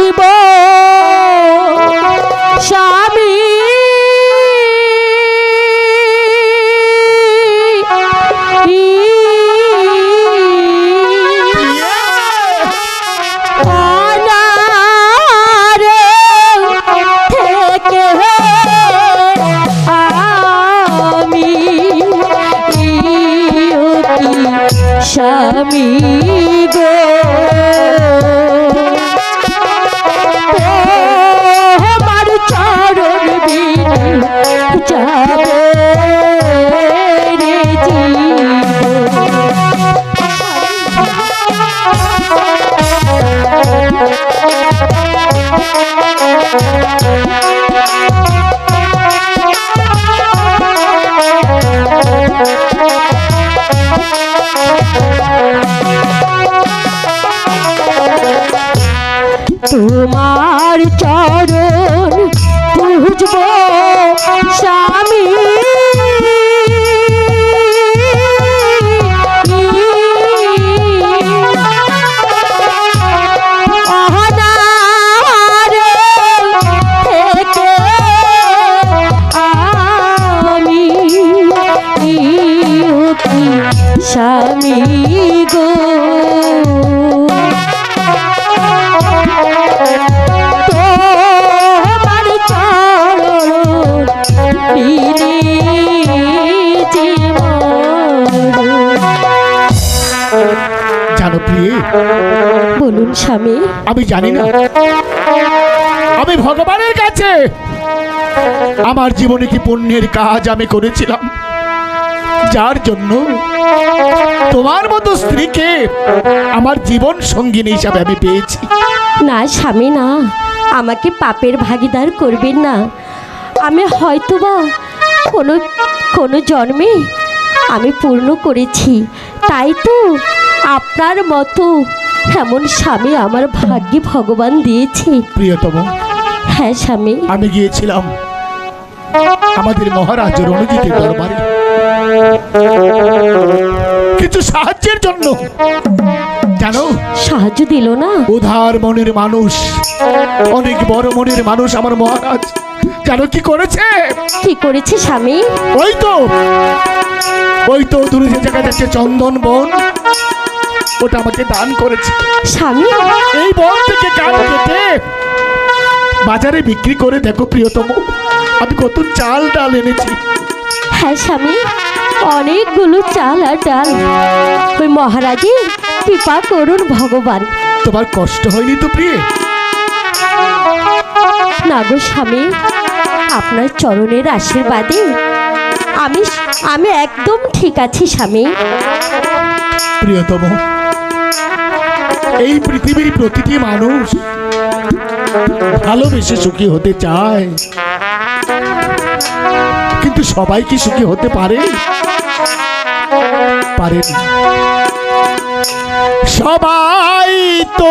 খুঁজব স্বামী। স্বামী গো। তোমার চরণ পুজব স্বামী। স্বামী গো। প্রিয়ে। বলুন স্বামী। আমি জানি না। আমি ভগবানের কাছে। আমার জীবনে কি পুণ্যের কাজ আমি করেছিলাম? যার জন্য তোমার মতো স্ত্রীকে আমার জীবন সঙ্গিনী হিসাবে আমি পেয়েছি। না স্বামী না। আমাকে পাপের ভাগিদার করবেন না। আমি হয়তোবা কোনো কোনো জন্মে আমি পূর্ণ করেছি। তাই তো আপনার মতো এমন স্বামী আমার ভাগ্যে ভগবান দিয়েছে। প্রিয়তম হ্যাঁ স্বামী। আমি গিয়েছিলাম আমাদের মহারাজ রণজিতের দরবারে। কিছু সাহায্যের জন্য। জানো সাহায্য দিল না? উধার মনের মানুষ অনেক বড় মনের মানুষ আমার মহারাজ। জানো কি করেছে? কি করেছে স্বামী? ওই তো ওই তো দূরে যে যাচ্ছে চন্দন বন ওটা আমাকে দান করেছে। স্বামী? এই বন থেকে কাঠ কেটে বাজারে বিক্রি করে দেখো প্রিয়তম আমি কত চাল ডাল এনেছি। হ্যাঁ স্বামী অনেকগুলো চাল আর ডাল। ওই মহারাজের কৃপা করুন ভগবান। তোমার কষ্ট হয়নি তো প্রিয়ে? না গো স্বামী আপনার চরণের আশীর্বাদে আমি আমি একদম ঠিক আছি, স্বামী। প্রিয়তম, এই পৃথিবীর প্রতিটি মানুষ ভালোবেসে সুখী হতে চায়। কিন্তু সবাই কি সুখী হতে পারে? পারে সবাই তো